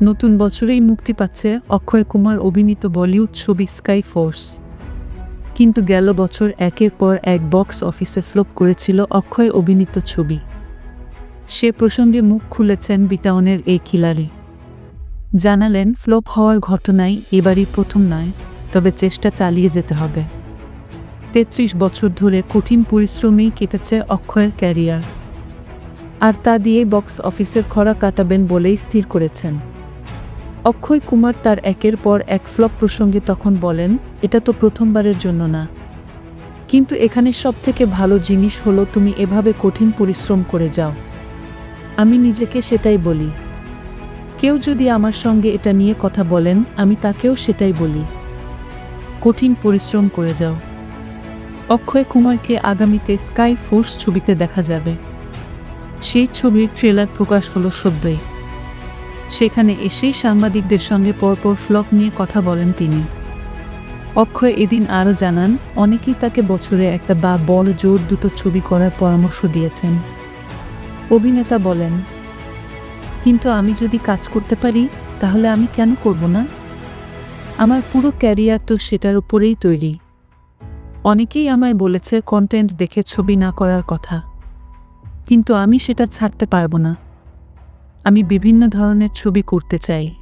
নতুন বছরেই মুক্তি পাচ্ছে অক্ষয় কুমার অভিনীত বলিউড ছবি স্কাই ফোর্স। কিন্তু গেল বছর একের পর এক বক্স অফিসে ফ্লপ করেছিল অক্ষয় অভিনীত ছবি। সে প্রসঙ্গে মুখ খুলেছেন বিটাউনের এই খিলাড়ি। জানালেন, ফ্লপ হওয়ার ঘটনাই এবারই প্রথম নয়, তবে চেষ্টা চালিয়ে যেতে হবে। তেত্রিশ বছর ধরে কঠিন পরিশ্রমেই কেটেছে অক্ষয়ের ক্যারিয়ার। আর তা দিয়ে বক্স অফিসের খরা কাটাবেন বলেই স্থির করেছেন। অক্ষয় কুমার তার একের পর এক ফ্লপ প্রসঙ্গে তখন বলেন, এটা তো প্রথমবারের জন্য না। কিন্তু এখানে সব থেকে ভালো জিনিস হলো তুমি এভাবে কঠিন পরিশ্রম করে যাও। আমি নিজেকে সেটাই বলি। কেউ যদি আমার সঙ্গে এটা নিয়ে কথা বলেন, আমি তাকেও সেটাই বলি। কঠিন পরিশ্রম করে যাও। অক্ষয় কুমারকে আগামীতে স্কাই ফোর্স ছবিতে দেখা যাবে। সেই ছবির ট্রেলার প্রকাশ হলো সদ্যই। সেখানে এসেই সাংবাদিকদের সঙ্গে পরপর ফ্লপ নিয়ে কথা বলেন তিনি। অক্ষয় এদিন আরও জানান, অনেকেই তাকে বছরে একটা বা বল জোর দুটো ছবি করার পরামর্শ দিয়েছেন। অভিনেতা বলেন, কিন্তু আমি যদি কাজ করতে পারি, তাহলে আমি কেন করব না? আমার পুরো ক্যারিয়ার তো সেটার উপরেই তৈরি। অনেকেই আমায় বলেছে কন্টেন্ট দেখে ছবি না করার কথা। কিন্তু আমি সেটা ছাড়তে পারব না। আমি বিভিন্ন ধরনের ছবি করতে চাই।